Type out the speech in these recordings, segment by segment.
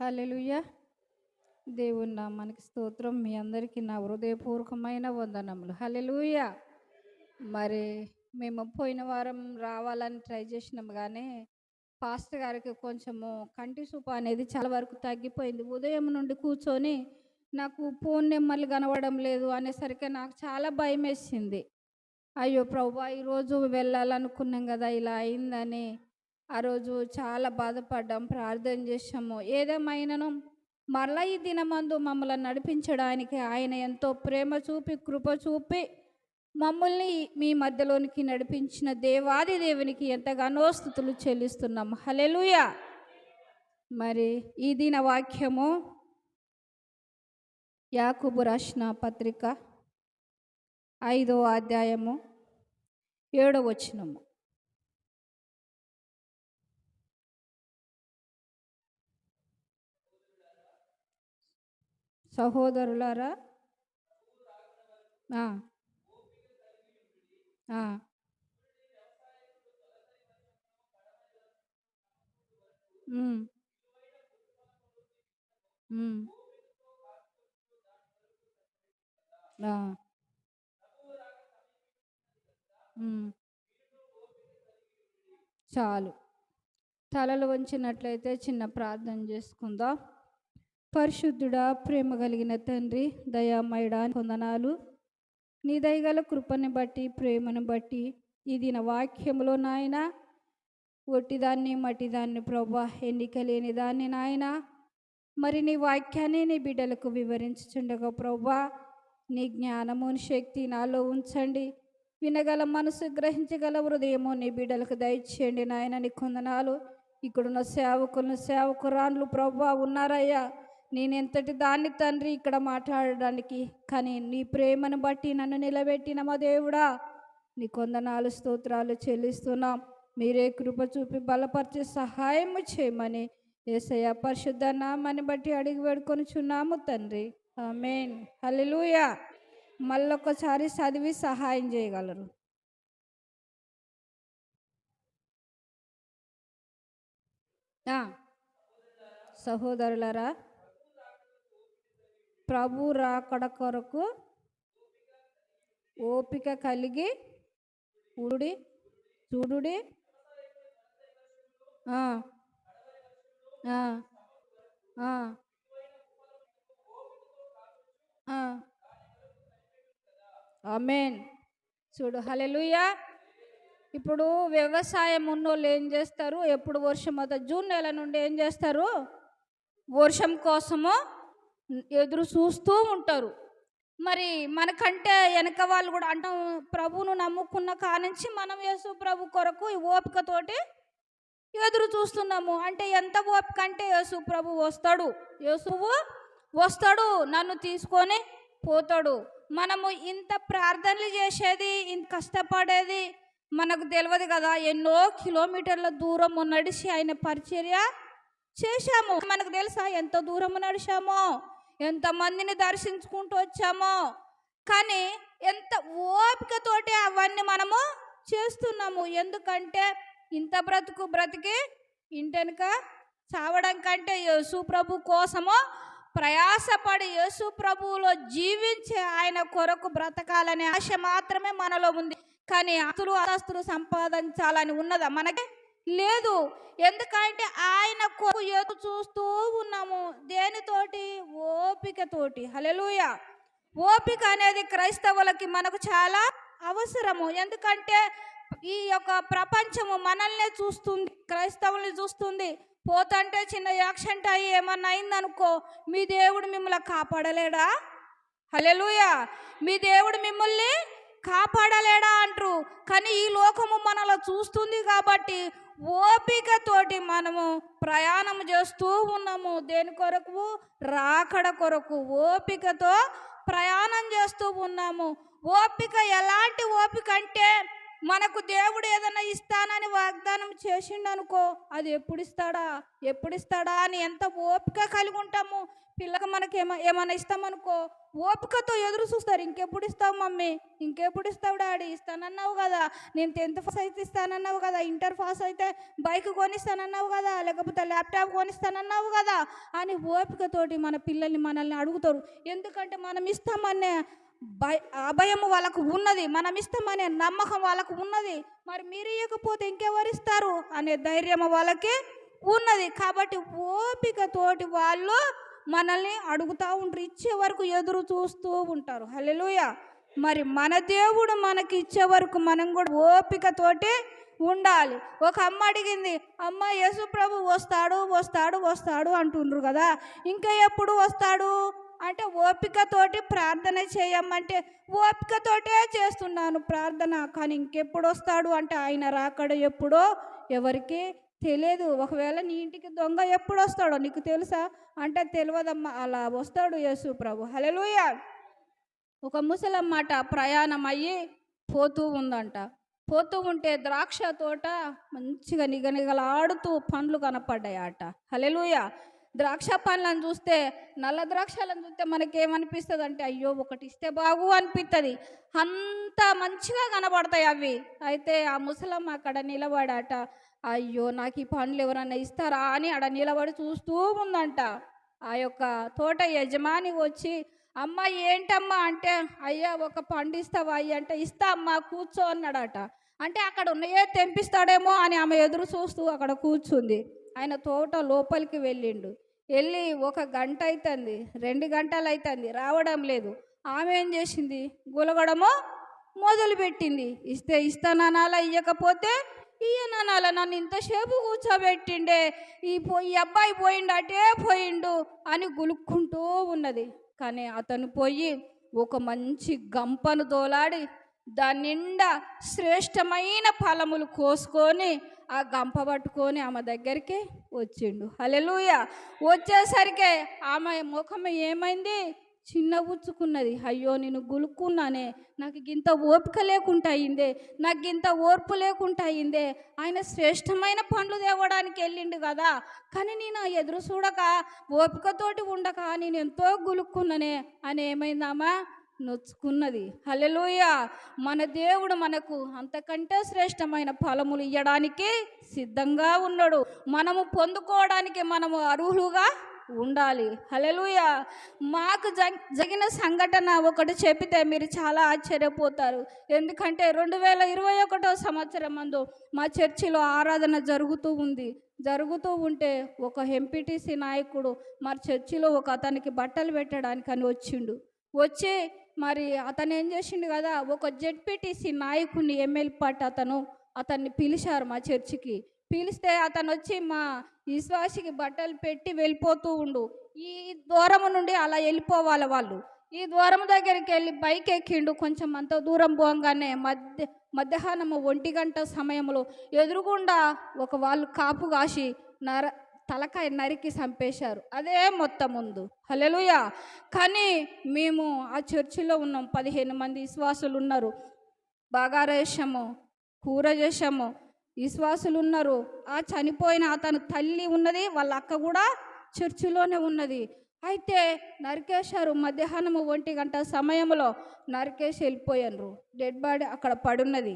హల్లెలూయా. దేవుని నామానికి స్తోత్రం. మీ అందరికీ నా హృదయపూర్వకమైన వందనములు. హల్లెలూయా. మరి మేము పోయిన వారం రావాలని ట్రై చేసినాము కానీ పాస్ట్ గారికి కొంచెము కంటి చూపు అనేది చాలా వరకు తగ్గిపోయింది. ఉదయం నుండి కూర్చొని నాకు ఫోన్ నెంబర్లు కనబడడం లేదు అనేసరికి నాకు చాలా భయం వేసింది అయ్యో ప్రభా ఈరోజు వెళ్ళాలనుకున్నాం కదా ఇలా అయిందని. ఆ రోజు చాలా బాధపడ్డాం ప్రార్థన చేసాము ఏదేమైనాను మరలా ఈ దినమందు మమ్మల్ని నడిపించడానికి ఆయన ఎంతో ప్రేమ చూపి కృప చూపి మమ్మల్ని మీ మధ్యలోనికి నడిపించిన దేవాది దేవునికి ఎంతగానో స్థుతులు చెల్లిస్తున్నాం. హలెలుయ మరి ఈ దిన వాక్యము యాకుబు రాసిన పత్రిక ఐదో అధ్యాయము ఏడో వచనము. సహోదరులారా? చాలు. తలలు వంచినట్లయితే చిన్న ప్రార్థన చేసుకుందాం. పరిశుద్ధుడా ప్రేమ కలిగిన తండ్రి దయామయుడా వందనాలు. నీ దయగల కృపని బట్టి ప్రేమను బట్టి ఇది నా వాక్యంలో నాయన ఒట్టిదాన్ని మట్టిదాన్ని ప్రభా ఎన్నిక లేని దాన్ని నాయన మరి నీ వాక్యాన్ని నీ బిడ్డలకు వివరించుచుండగా ప్రభా నీ జ్ఞానము శక్తి నాలో ఉంచండి. వినగల మనసు గ్రహించగల హృదయము నీ బిడ్డలకు దయచేయండి నాయన నీ కొందనాలు ఇక్కడున్న సేవకులను సేవకురాన్లు ప్రభా ఉన్నారయ్యా. నేను ఎంతటి దాన్ని తండ్రి ఇక్కడ మాట్లాడడానికి కానీ నీ ప్రేమను బట్టి నన్ను నిలబెట్టిన మా దేవుడా. నీ కొందనాలు స్తోత్రాలు చెల్లిస్తున్నాం. మీరే కృప చూపి బలపరిచి సహాయము చేయమని ఏసయ్య పరిశుద్ధ నామాన్ని బట్టి అడిగి వేడుకొని చున్నాము తండ్రి. ఆమెన్. హల్లెలూయా. మళ్ళొకసారి చదివి సహాయం చేయగలరు. సహోదరులరా ప్రభు రాకడ కొరకు ఓపిక కలిగి ఉడి చూడుడి ఆ, చూడు హలెలుయా ఇప్పుడు వ్యవసాయం ఉన్నోళ్ళు ఏం చేస్తారు? ఎప్పుడు వర్షం అవుతుంది? జూన్ నెల నుండి ఏం చేస్తారు? వర్షం కోసము ఎదురు చూస్తూ ఉంటారు. మరి మనకంటే వెనక వాళ్ళు కూడా అంటాం ప్రభువును నమ్ముకున్న కానుంచి మనం యేసు ప్రభు కొరకు ఈ ఓపికతోటి ఎదురు చూస్తున్నాము. అంటే ఎంత ఓపిక అంటే యేసు ప్రభు వస్తాడు. యేసువు వస్తాడు నన్ను తీసుకొని పోతాడు. మనము ఇంత ప్రార్థనలు చేసేది ఇంత కష్టపడేది మనకు తెలియదు కదా. ఎన్నో కిలోమీటర్ల దూరం నడిచి ఆయన పరిచర్య చేశాము. మనకు తెలుసా ఎంత దూరం నడిచామో? ఎంతమందిని దర్శించుకుంటూ వచ్చామో కానీ ఎంత ఓపికతోటి అవన్నీ మనము చేస్తున్నాము. ఎందుకంటే ఇంత బ్రతుకు బ్రతికి ఇంటెనక చావడం కంటే యేసుప్రభు కోసమో కోసము ప్రయాసపడి యేసుప్రభువులో జీవించే ఆయన కొరకు బ్రతకాలనే ఆశ మాత్రమే మనలో ఉంది. కానీ అతులు ఆస్తులు సంపాదించాలని ఉన్నదా మనకి? లేదు. ఎందుకంటే ఆయన కొరకు ఎదురు చూస్తూ ఉన్నాము. దేనితోటి? ఓపికతోటి. హలెలూయ ఓపిక అనేది క్రైస్తవులకి మనకు చాలా అవసరము. ఎందుకంటే ఈ యొక్క ప్రపంచము మనల్నే చూస్తుంది క్రైస్తవుల్ని చూస్తుంది. పోతంటే చిన్న యాక్సిడెంట్ అయ్యి ఏమన్నా అయిందనుకో మీ దేవుడు మిమ్మల్ని కాపాడలేడా? హలెలుయ మీ దేవుడు మిమ్మల్ని కాపాడలేడా అంటారు. కానీ ఈ లోకము మనలో చూస్తుంది కాబట్టి ఓపికతోటి మనము ప్రయాణం చేస్తూ ఉన్నాము. దేని కొరకు? రాకడ కొరకు ఓపికతో ప్రయాణం చేస్తూ ఉన్నాము. ఓపిక ఎలాంటి ఓపిక అంటే మనకు దేవుడు ఏదైనా ఇస్తానని వాగ్దానం చేసిండనుకో అది ఎప్పుడు ఇస్తాడా? ఎప్పుడు ఇస్తాడా అని ఎంత ఓపిక కలిగి ఉంటాము? పిల్లకి మనకి ఏమ ఏమైనా ఇస్తామనుకో ఓపికతో ఎదురు చూస్తారు. ఇంకెప్పుడు ఇస్తావు మమ్మీ? ఇంకెప్పుడు ఇస్తావు డాడీ? ఇస్తానన్నావు కదా. నేను టెన్త్ పాస్ అయితే ఇస్తానన్నావు కదా. ఇంటర్ పాస్ అయితే బైక్ కొనిస్తానన్నావు కదా. లేకపోతే ల్యాప్టాప్ కొనిస్తానన్నావు కదా అని ఓపికతోటి మన పిల్లల్ని మనల్ని అడుగుతారు. ఎందుకంటే మనం ఇస్తామనే భయ అభయం వాళ్ళకు ఉన్నది. మనం ఇస్తామనే నమ్మకం వాళ్ళకు ఉన్నది. మరి మీరు ఇవ్వకపోతే ఇంకెవరు ఇస్తారు? అనే ధైర్యం వాళ్ళకి ఉన్నది. కాబట్టి ఓపికతోటి వాళ్ళు మనల్ని అడుగుతూ ఉంటారు ఇచ్చే వరకు ఎదురు చూస్తూ ఉంటారు. హల్లెలూయా. మరి మన దేవుడు మనకి ఇచ్చే వరకు మనం కూడా ఓపికతోటి ఉండాలి. ఒక అమ్మ అడిగింది అమ్మ యేసుప్రభు వస్తాడు వస్తాడు వస్తాడు అంటుండ్రు కదా. ఇంకా ఎప్పుడు వస్తాడు? అంటే ఓపికతోటి ప్రార్థన చేయమంటే ఓపికతోటే చేస్తున్నాను ప్రార్థన కానీ ఇంకెప్పుడు వస్తాడు? అంటే ఆయన రాకడ ఎప్పుడో? ఎవరికి? తెలియదు ఒకవేళ నీ ఇంటికి దొంగ ఎప్పుడు వస్తాడో నీకు తెలుసా? అంటే తెలియదమ్మా అలా వస్తాడు యేసు ప్రభు. హల్లెలూయా. ఒక ముసలమ్మాట ప్రయాణం అయ్యి పోతూ ఉందంట. పోతూ ఉంటే ద్రాక్ష తోట మంచిగా నిగనిగలాడుతూ పండ్లు కనపడ్డాయట. హలెలుయ ద్రాక్ష పండ్లను చూస్తే నల్ల ద్రాక్షలను చూస్తే మనకేమనిపిస్తుంది అంటే అయ్యో ఒకటి ఇస్తే బాగు అనిపిస్తుంది అంత మంచిగా కనబడతాయి అవి. అయితే ఆ ముసలమ్మ అక్కడ నిలబడాట. అయ్యో నాకు ఈ పండ్లు ఎవరన్నా ఇస్తారా అని ఆడ నిలబడి చూస్తూ ఉందంట. ఆ యొక్క తోట యజమాని వచ్చి అమ్మ ఏంటమ్మా? అంటే అయ్యా ఒక పండు ఇస్తావా? అయ్యా అంటే ఇస్తా అమ్మా కూర్చో అన్నాడట. అంటే అక్కడ ఉన్నాయే తెంపిస్తాడేమో అని ఆమె ఎదురు చూస్తూ అక్కడ కూర్చుంది. ఆయన తోట లోపలికి వెళ్ళిండు. వెళ్ళి ఒక గంట అవుతుంది రెండు గంటలు అవుతుంది రావడం లేదు. ఆమె ఏం చేసింది? గులగడమో మొదలుపెట్టింది. ఇస్తే ఇస్తాననాలా ఈయన నాల నన్ను ఇంతసేపు కూర్చోబెట్టిండే ఈ పో ఈ అబ్బాయి పోయిండు అటే పోయిండు అని గులుక్కుంటూ ఉన్నది. కానీ అతను పోయి ఒక మంచి గంపను దోలాడి దాని నిండా శ్రేష్టమైన ఫలములు కోసుకొని ఆ గంప పట్టుకొని ఆమె దగ్గరికి వచ్చిండు. హలెలూయ వచ్చేసరికి ఆమె ముఖం ఏమైంది? చిన్న ఉచ్చుకున్నది అయ్యో నేను గులుక్కున్నానే. నాకు ఇంత ఓపిక లేకుండా అయిందే నాకు ఇంత ఓర్పు లేకుండా అయిందే ఆయన శ్రేష్టమైన పనులు తేవడానికి వెళ్ళిండు కదా. కానీ నేను ఎదురు చూడక ఓపికతోటి ఉండక నేను ఎంతో గులుక్కున్నానే. అని ఏమైందామా నొచ్చుకున్నది. హలలోయ మన దేవుడు మనకు అంతకంటే శ్రేష్టమైన ఫలములు ఇవ్వడానికి సిద్ధంగా ఉన్నాడు. మనము పొందుకోవడానికి మనము అర్హులుగా ఉండాలి. హల్లెలూయ. మాకు జ- జరిగిన సంఘటన ఒకటి చెప్పితే మీరు చాలా ఆశ్చర్యపోతారు. ఎందుకంటే రెండు వేల ఇరవై ఒకటో సంవత్సరం అందు మా చర్చిలో ఆరాధన జరుగుతూ ఉంది. జరుగుతూ ఉంటే ఒక ఎంపీటీసీ నాయకుడు మా చర్చిలో ఒక అతనికి బట్టలు పెట్టడానికి అని వచ్చిండు. వచ్చి మరి అతను ఏం చేసిండు కదా ఒక జెడ్పీటీసీ నాయకుడిని ఎమ్మెల్యే పార్టీ అతను అతన్ని పిలిచారు మా చర్చికి. పిలిస్తే అతను వచ్చి మా విశ్వాసికి బట్టలు పెట్టి వెళ్ళిపోతూ ఉండు. ఈ దూరము నుండి అలా వెళ్ళిపోవాలి వాళ్ళు. ఈ దూరం దగ్గరికి వెళ్ళి బైక్ ఎక్కిండు. కొంచెం అంత దూరం పోగానే మధ్య మధ్యాహ్నం ఒంటి గంట సమయంలో ఎదురుగుండా ఒక వాళ్ళు కాపు కాసి నర తలకాయ నరికి చంపేశారు. అదే మొత్తం ముందు. హలెలుయా కానీ మేము ఆ చర్చిలో ఉన్నాం. పదిహేను మంది విశ్వాసులు ఉన్నారు. బాగా చేసాము కూర చేసాము విశ్వాసులు ఉన్నారు ఆ చనిపోయిన అతను తల్లి ఉన్నది వాళ్ళ అక్క కూడా చర్చిలోనే ఉన్నది. అయితే నరికేశారు మధ్యాహ్నం ఒంటి గంట సమయంలో నరికేసి వెళ్ళిపోయారు డెడ్ బాడీ అక్కడ పడున్నది.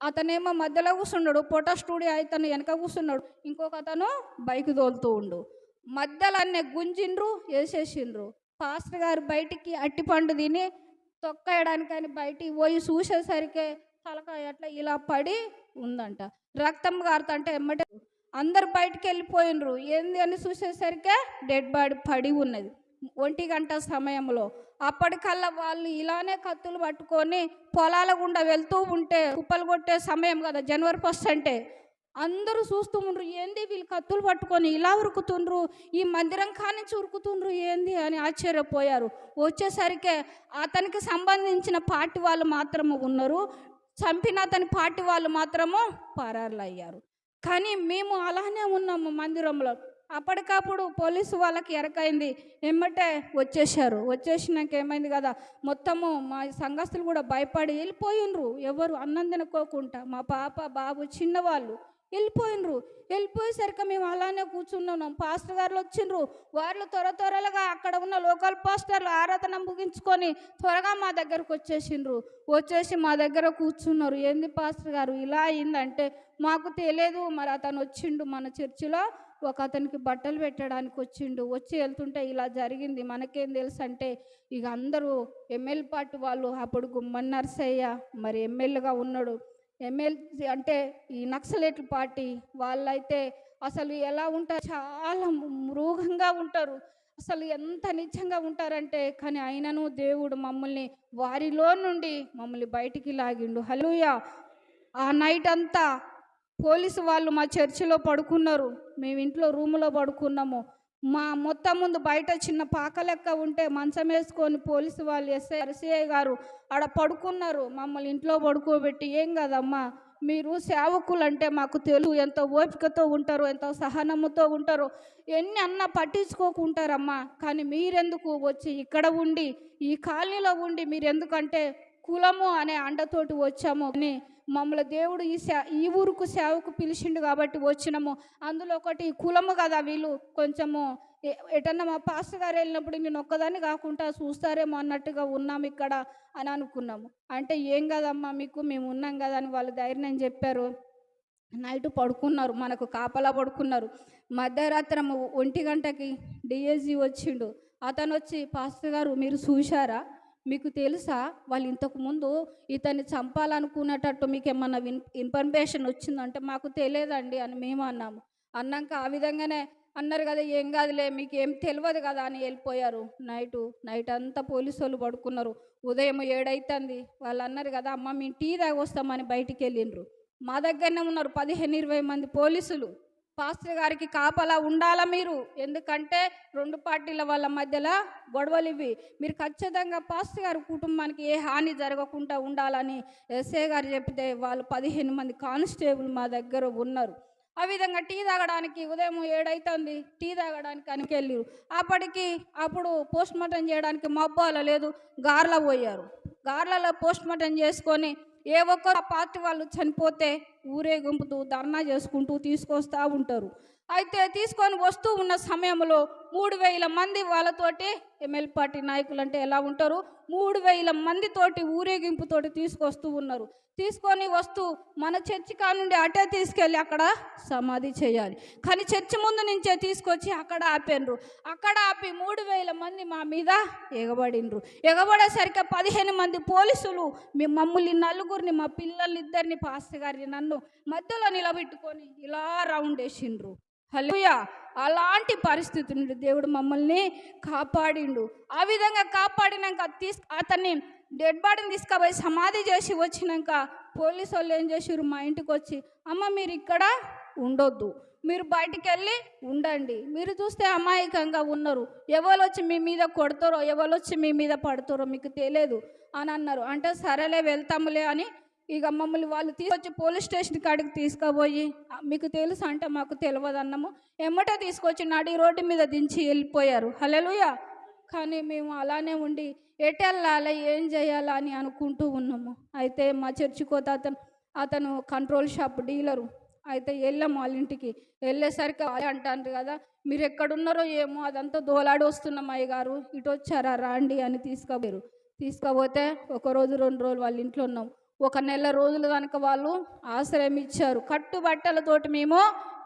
అతనేమో మధ్యలో కూర్చున్నాడు ఫోటో స్టూడియో అతను వెనక కూర్చున్నాడు. ఇంకొక అతను బైక్ తోలుతూ ఉండు. మధ్యలో అన్నీ గుంజిండ్రు వేసేసిండ్రు పాస్టర్ గారు బయటికి అట్టిపండు తిని తొక్కేయడానికని బయటికి పోయి చూసేసరికి తలకాయ అట్లా ఇలా పడి ఉందంట. రక్తం గారుతుంటే ఎమ్మటే అందరు బయటికి వెళ్ళిపోయినరు ఏంది అని చూసేసరికి డెడ్ బాడీ పడి ఉన్నది. ఒంటి గంట సమయంలో. అప్పటికల్లా వాళ్ళు ఇలానే కత్తులు పట్టుకొని పొలాల గుండా వెళ్తూ ఉంటే కుప్పలు కొట్టే సమయం కదా జనవరి ఫస్ట్ అంటే. అందరూ చూస్తూ ఉండ్రు ఏంది వీళ్ళు కత్తులు పట్టుకొని ఇలా ఉరుకుతుండ్రు? ఈ మందిరం కానించి ఉరుకుతుండ్రు ఏంది అని ఆశ్చర్యపోయారు. వచ్చేసరికి అతనికి సంబంధించిన పార్టీ వాళ్ళు మాత్రము ఉన్నారు. చంపిన అతని పార్టీ వాళ్ళు మాత్రము పరారులు అయ్యారు కానీ మేము అలానే ఉన్నాము మందిరంలో. అప్పటికప్పుడు పోలీసు వాళ్ళకి ఎరకైంది. ఎమ్మటే వచ్చేసారు వచ్చేసినాక ఏమైంది కదా మొత్తము మా సంఘస్థులు కూడా భయపడి వెళ్ళిపోయినరు. ఎవరు అన్నం తినుకోకుండా. మా పాప బాబు చిన్నవాళ్ళు. వెళ్ళిపోయినరు. వెళ్ళిపోయేసరికి మేము అలానే కూర్చున్నాం. పాస్టర్ గారు వచ్చిండ్రు. వాళ్ళు త్వర త్వరలుగా అక్కడ ఉన్న లోకల్ పాస్టర్లు ఆరాధన ముగించుకొని త్వరగా మా దగ్గరకు వచ్చేసిండ్రు. వచ్చేసి మా దగ్గర కూర్చున్నారు. ఏంది పాస్టర్ గారు ఇలా అయిందంటే మాకు తెలియదు. మరి అతను వచ్చిండు మన చర్చిలో. ఒక అతనికి బట్టలు పెట్టడానికి వచ్చిండు. వచ్చి వెళ్తుంటే ఇలా జరిగింది. మనకేం తెలుసు అంటే ఇక అందరూ ఎమ్మెల్యే పార్టీ వాళ్ళు అప్పుడు గుమ్మన్ నర్సయ్య మరి ఎమ్మెల్యేగా ఉన్నాడు. ఎమ్మెల్సీ అంటే ఈ నక్సలేట్ల పార్టీ వాళ్ళైతే అసలు ఎలా ఉంటారు? చాలా మృగంగా ఉంటారు. అసలు ఎంత నిజంగా ఉంటారంటే కానీ అయినను దేవుడు మమ్మల్ని వారిలో నుండి మమ్మల్ని బయటికి లాగిండు. హలుయా ఆ నైట్ అంతా పోలీసు వాళ్ళు మా చర్చిలో పడుకున్నారు. మేము ఇంట్లో రూములో పడుకున్నాము. మా మొత్తం ముందు బయట చిన్న పాక లెక్క ఉంటే మంచం వేసుకొని పోలీసు వాళ్ళు ఎస్ఐ ఎస్ఐ గారు ఆడ పడుకున్నారు. మమ్మల్ని ఇంట్లో పడుకోబెట్టి ఏం కాదమ్మా? మీరు సేవకులు అంటే మాకు తెలుగు ఎంత ఓపికతో ఉంటారో ఎంత సహనముతో ఉంటారో ఎన్ని అన్న పట్టించుకోకుంటారమ్మా. కానీ మీరెందుకు వచ్చి ఇక్కడ ఉండి ఈ కాలనీలో ఉండి మీరు ఎందుకంటే కులము అనే అండతోటి వచ్చాము అని మమ్మల్ని దేవుడు ఈ సే ఈ ఊరుకు సేవకు పిలిచిండు కాబట్టి వచ్చినాము. అందులో ఒకటి కులము కదా వీళ్ళు. కొంచెము ఎటన్నా మా పాస్టర్ గారు వెళ్ళినప్పుడు నేను ఒక్కదాన్ని కాకుండా చూస్తారేమో అన్నట్టుగా ఉన్నాం ఇక్కడ అని అనుకున్నాము. అంటే ఏం కదమ్మా మీకు? మేము ఉన్నాం కదా అని వాళ్ళు ధైర్యం చెప్పారు. నైట్ పడుకున్నారు. మనకు కాపలా పడుకున్నారు. మధ్యరాత్రం ఒంటి గంటకి డిఎస్జి వచ్చిండు. అతను వచ్చి పాస్టర్ గారు మీరు చూశారా? మీకు తెలుసా? వాళ్ళు ఇంతకు ముందు ఇతన్ని చంపాలనుకునేటట్టు మీకు ఏమన్నా ఇన్ ఇన్ఫర్మేషన్ వచ్చిందంటే మాకు తెలియదండి అని మేము అన్నాము. అన్నాక ఆ విధంగానే అన్నారు కదా ఏం కాదులే మీకు ఏం తెలియదు కదా అని వెళ్ళిపోయారు. నైటు నైట్ అంతా పోలీసు వాళ్ళు పడుకున్నారు. ఉదయం ఏడైతుంది. వాళ్ళు అన్నారు కదా అమ్మ మేము టీ తాగి వస్తామని బయటికి వెళ్ళిండ్రు. మా దగ్గరనే ఉన్నారు పదిహేను ఇరవై మంది పోలీసులు. పాస్టర్ గారికి కాపలా ఉండాలా మీరు? ఎందుకంటే రెండు పార్టీల వాళ్ళ మధ్యలో గొడవలు ఇవి. మీరు ఖచ్చితంగా పాస్టర్ గారి కుటుంబానికి ఏ హాని జరగకుండా ఉండాలని ఎస్ఏ గారు చెప్తే వాళ్ళు పదిహేను మంది కానిస్టేబుల్ మా దగ్గర ఉన్నారు. ఆ విధంగా టీ తాగడానికి ఉదయం ఏడైతుంది. టీ తాగడానికి అనికెళ్ళారు. అప్పటికి అప్పుడు పోస్ట్ మార్టం చేయడానికి మబ్బాల లేదు. గార్ల పోయారు. గార్లలో పోస్ట్ మార్టం చేసుకొని ఏ ఒక్కరు ఆ పార్టీ వాళ్ళు చనిపోతే ఊరేగింపుతూ ధర్నా చేసుకుంటూ తీసుకొస్తూ ఉంటారు. అయితే తీసుకొని వస్తూ ఉన్న సమయంలో మూడు వేల మంది వాళ్ళతోటి ఎమ్మెల్యే పార్టీ నాయకులు అంటే ఎలా ఉంటారు? మూడు వేల మందితోటి ఊరేగింపుతోటి తీసుకొస్తూ ఉన్నారు. తీసుకొని వస్తూ మన చర్చి కానుండి అటే తీసుకెళ్ళి అక్కడ సమాధి చేయాలి. కానీ చర్చి ముందు నుంచే తీసుకొచ్చి అక్కడ ఆపారు. అక్కడ ఆపి మూడు వేల మంది మా మీద ఎగబడిండ్రు ఎగబడేసరికి పదిహేను మంది పోలీసులు మీ మమ్మల్ని నలుగురిని మా పిల్లల్ని ఇద్దరిని పాస్టర్ గారిని నన్ను మధ్యలో నిలబెట్టుకొని ఇలా రౌండ్ వేసిండ్రు. హలోయ అలాంటి పరిస్థితి నుండి దేవుడు మమ్మల్ని కాపాడిండు. ఆ విధంగా కాపాడినాక తీసు అతన్ని డెడ్ బాడీని తీసుకుపోయి సమాధి చేసి వచ్చినాక పోలీసు వాళ్ళు ఏం చేసారు మా ఇంటికి వచ్చి అమ్మ మీరు ఇక్కడ ఉండొద్దు. మీరు బయటికి వెళ్ళి ఉండండి. మీరు చూస్తే అమాయకంగా ఉన్నారు. ఎవరు వచ్చి మీ మీద కొడతారో ఎవరు వచ్చి మీ మీద పడతారో మీకు తెలియదు. అని అన్నారు. అంటే సరేలే వెళ్తాములే అని ఇక మమ్మల్ని వాళ్ళు తీసుకొచ్చి పోలీస్ స్టేషన్ కాడికి తీసుకుపోయి మీకు తెలుసు అంటే మాకు తెలియదు అన్నము. ఎమ్మటే తీసుకొచ్చి నడి రోడ్డు మీద దించి వెళ్ళిపోయారు. హలెలుయా కానీ మేము అలానే ఉండి ఎటెళ్ళాలి ఏం చేయాలా అని అనుకుంటూ ఉన్నాము. అయితే మా చర్చికోత అతను అతను కంట్రోల్ షాప్ డీలరు. అయితే వెళ్ళాము వాళ్ళ ఇంటికి. వెళ్ళేసరికి వాళ్ళే అంటారు కదా మీరు ఎక్కడున్నారో ఏమో అదంతా దోలాడి వస్తున్నాం అయ్యగారు. ఇటు వచ్చారా రాండి అని తీసుకుపోయారు. తీసుకుపోతే ఒక రోజు రెండు రోజులు వాళ్ళ ఇంట్లో ఉన్నాం. ఒక నెల రోజులు కనుక వాళ్ళు ఆశ్రయం ఇచ్చారు. కట్టుబట్టలతోటి మేము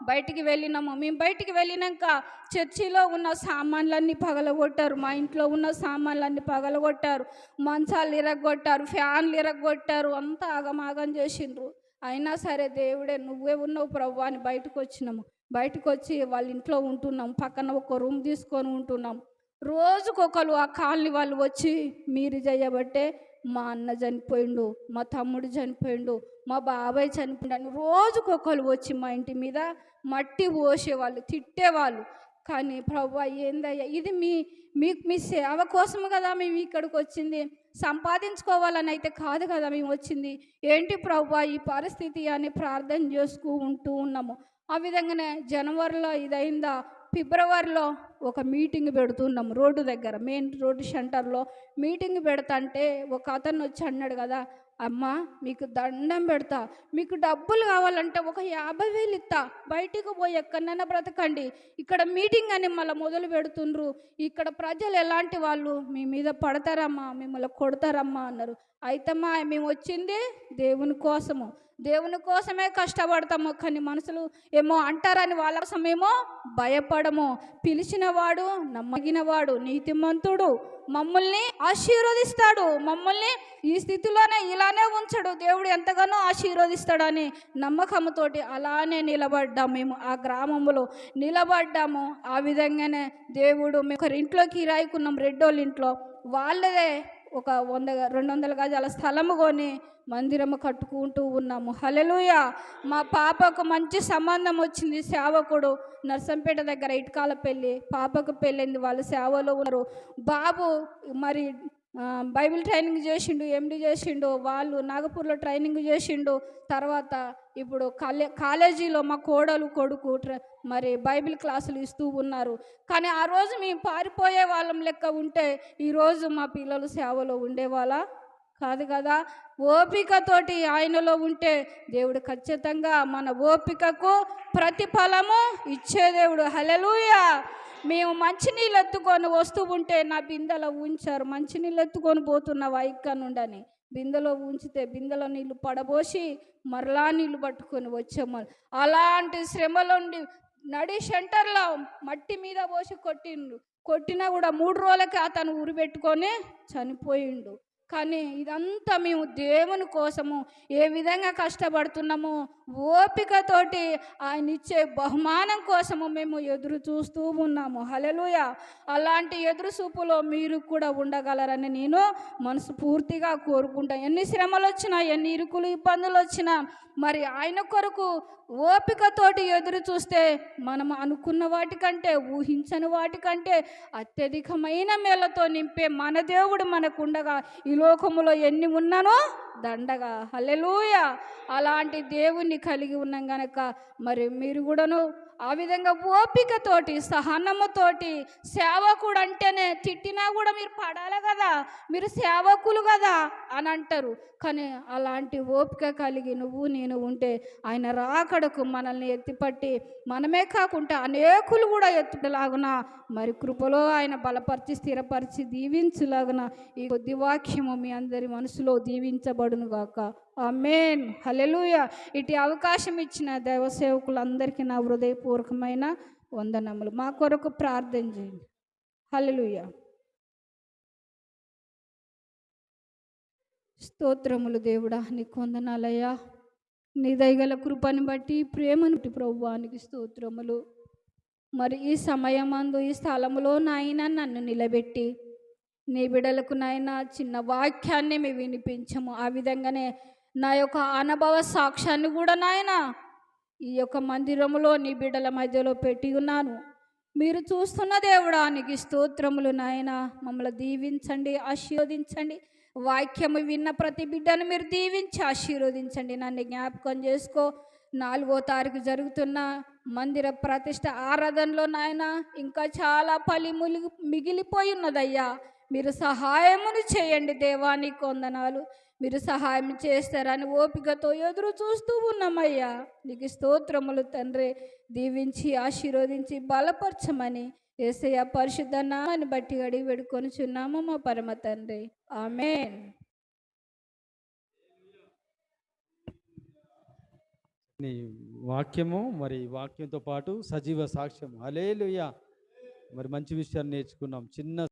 బయటికి వెళ్ళినాము. మేము బయటికి వెళ్ళినాక చర్చిలో ఉన్న సామాన్లన్నీ పగలగొట్టారు. మా ఇంట్లో ఉన్న సామాన్లన్నీ పగలగొట్టారు. మంచాలు ఇరగొట్టారు. ఫ్యాన్లు ఇరగొట్టారు. అంతా ఆగమాగం చేసిండ్రు. అయినా సరే దేవుడే నువ్వే ఉన్నావు ప్రభు అని బయటకు వచ్చినాము. బయటకు వచ్చి వాళ్ళ ఇంట్లో ఉంటున్నాం పక్కన ఒక రూమ్ తీసుకొని ఉంటున్నాం రోజుకొకరు ఆ కాలనీ వాళ్ళు వచ్చి మీరు చేయబట్టే మా అన్న చనిపోయిండు మా తమ్ముడు చనిపోయిండు మా బాబాయ్ చనిపోయిండు అని రోజుకొకరు వచ్చి మా ఇంటి మీద మట్టి పోసేవాళ్ళు తిట్టేవాళ్ళు. కానీ ప్రభు ఏందయ్యా? ఇది మీ మీకు మీ సేవ కోసం కదా మేము ఇక్కడికి వచ్చింది. సంపాదించుకోవాలని అయితే కాదు కదా మేము వచ్చింది. ఏంటి ప్రభు ఈ పరిస్థితి అని ప్రార్థన చేసుకుంటూ ఉన్నాము. ఆ విధంగానే జనవరిలో ఇదైందా? ఫిబ్రవరిలో ఒక మీటింగ్ పెడుతున్నాం రోడ్డు దగ్గర మెయిన్ రోడ్డు సెంటర్లో. మీటింగ్ పెడతాంటే ఒక అతను వచ్చి అన్నాడు కదా అమ్మ మీకు దండం పెడతా మీకు డబ్బులు కావాలంటే ఒక యాభై వేలు ఇస్తా బయటికి పోయి ఎక్కడైనా బ్రతకండి. ఇక్కడ మీటింగ్ అని మళ్ళీ మొదలు పెడుతుండ్రు. ఇక్కడ ప్రజలు ఎలాంటి వాళ్ళు? మీ మీద పడతారమ్మా మిమ్మల్ని కొడతారమ్మా అన్నారు. అయితమ్మా మేము వచ్చింది దేవుని కోసము. దేవుని కోసమే కష్టపడతాము కానీ మనుషులు ఏమో అంటారని వాళ్ళ కోసమేమో భయపడము. పిలిచినవాడు నమ్మగినవాడు నీతిమంతుడు మమ్మల్ని ఆశీర్వదిస్తాడు మమ్మల్ని ఈ స్థితిలోనే ఇలానే ఉంచడు. దేవుడు ఎంతగానో ఆశీర్వదిస్తాడని నమ్మకంతోటి అలానే నిలబడ్డాము మేము. ఆ గ్రామంలో నిలబడ్డాము. ఆ విధంగానే దేవుడు మేము ఒకరి ఇంట్లోకి కిరాయికున్నాం రెడ్డోళ్ళ ఇంట్లో. వాళ్ళదే ఒక వంద రెండు వందల గజాల స్థలము కొని మందిరము కట్టుకుంటూ ఉన్నాము. హలలుయ మా పాపకు మంచి సంబంధం వచ్చింది సేవకుడు నర్సంపేట దగ్గర ఇటుకాల పెళ్ళి. పాపకు పెళ్ళింది వాళ్ళు సేవలో ఉన్నారు. బాబు మరి బైబిల్ ట్రైనింగ్ చేసిండు ఎండి చేసిండు వాళ్ళు నాగపూర్లో ట్రైనింగ్ చేసిండు తర్వాత ఇప్పుడు కాలే కాలేజీలో మా కోడలు కొడుకు మరి బైబిల్ క్లాసులు ఇస్తూ ఉన్నారు. కానీ ఆ రోజు మేము పారిపోయే వాళ్ళం లెక్క ఉంటే ఈరోజు మా పిల్లలు సేవలో ఉండేవాళ్ళ? కాదు కదా. ఓపికతోటి ఆయనలో ఉంటే దేవుడు ఖచ్చితంగా మన ఓపికకు ప్రతిఫలము ఇచ్చే దేవుడు. హలెలూయా మేము మంచినీళ్ళు ఎత్తుకొని వస్తూ ఉంటే నా బిందెలో ఉంచారు మంచినీళ్ళు ఎత్తుకొని పోతున్నావా ఇక్కడ నుండని. బిందెలో ఉంచితే బిందెలో నీళ్ళు పడబోసి మరలా నీళ్ళు పట్టుకొని వచ్చాము. అలాంటి శ్రమలోండి నడి సెంటర్లో మట్టి మీద పోసి కొట్టిండు. కొట్టినా కూడా మూడు రోజులకి అతను ఉరిపెట్టుకొని చనిపోయిండు. కానీ ఇదంతా మేము దేవుని కోసము ఏ విధంగా కష్టపడుతున్నామో ఓపికతోటి ఆయన ఇచ్చే బహుమానం కోసము మేము ఎదురు చూస్తూ ఉన్నాము. హలలుయ అలాంటి ఎదురు చూపులో మీరు కూడా ఉండగలరని నేను మనసు పూర్తిగా కోరుకుంటాను ఎన్ని శ్రమలు వచ్చినా ఎన్ని ఇరుకులు ఇబ్బందులు వచ్చినా మరి ఆయన కొరకు ఓపికతోటి ఎదురు చూస్తే మనం అనుకున్న వాటికంటే ఊహించని వాటికంటే అత్యధికమైన మేళతో నింపే మన దేవుడు మనకుండగా ఈ లోకములో ఎన్ని ఉన్నానో దండగా. హల్లెలూయ. అలాంటి దేవుణ్ణి కలిగి ఉన్నాం గనక మరి మీరు కూడాను ఆ విధంగా ఓపికతోటి సహనముతోటి సేవకుడు అంటేనే తిట్టినా కూడా మీరు పడాలి కదా మీరు సేవకులు కదా అని అంటారు. కానీ అలాంటి ఓపిక కలిగి నువ్వు నేను ఉంటే ఆయన రాకడకు మనల్ని ఎత్తిపట్టి మనమే కాకుండా అనేకులు కూడా ఎత్తుటలాగున మరి కృపలో ఆయన బలపరిచి స్థిరపరిచి దీవించులాగున ఈ కొద్ది వాక్యము మీ అందరి మనసులో దీవించబడును గాక అమేన్ హలెలూయ ఇటు అవకాశం ఇచ్చిన దైవ సేవకులందరికీ నా హృదయపూర్వకమైన వందనములు. మా కొరకు ప్రార్థన చేయండి. హలెలూయ స్తోత్రములు దేవుడా నీకు వందనాలయ్యా. నీ దయగల కృపని బట్టి ప్రేమను బట్టి ప్రభువానికి స్తోత్రములు. మరి ఈ సమయమందు ఈ స్థలములో నాయన నన్ను నిలబెట్టి నీ బిడలకు నాయన చిన్న వాక్యాన్ని మేము వినిపించము. ఆ విధంగానే నా యొక్క అనుభవ సాక్ష్యాన్ని కూడా నాయన ఈ యొక్క మందిరములో నీ బిడ్డల మధ్యలో పెట్టి ఉన్నాను. మీరు చూస్తున్న దేవుడానికి స్తోత్రములు నాయన. మమ్మల్ని దీవించండి ఆశీర్వదించండి. వాక్యము విన్న ప్రతి బిడ్డను మీరు దీవించి ఆశీర్వదించండి. నన్ను జ్ఞాపకం చేసుకో. నాలుగో తారీఖు జరుగుతున్న మందిర ప్రతిష్ట ఆరాధనలో నాయన ఇంకా చాలా పలి ములిగి మిగిలిపోయి ఉన్నదయ్యా మీరు సహాయమును చేయండి దేవానికి వందనాలు. మీరు సహాయం చేస్తారని ఓపికతో ఎదురు చూస్తూ ఉన్నామయ్యా. నీకు స్తోత్రములు తండ్రి. దీవించి ఆశీర్వదించి బలపరచమని ఏసయ్య పరిశుద్ధ నామాన్ని బట్టి అడిగి పెడుకొని చున్నాము మా పరమ తండ్రి. ఆమెన్. నీ వాక్యము మరి వాక్యంతో పాటు సజీవ సాక్ష్యం అలేలుయ్యా మరి మంచి విషయాన్ని నేర్చుకున్నాం. చిన్న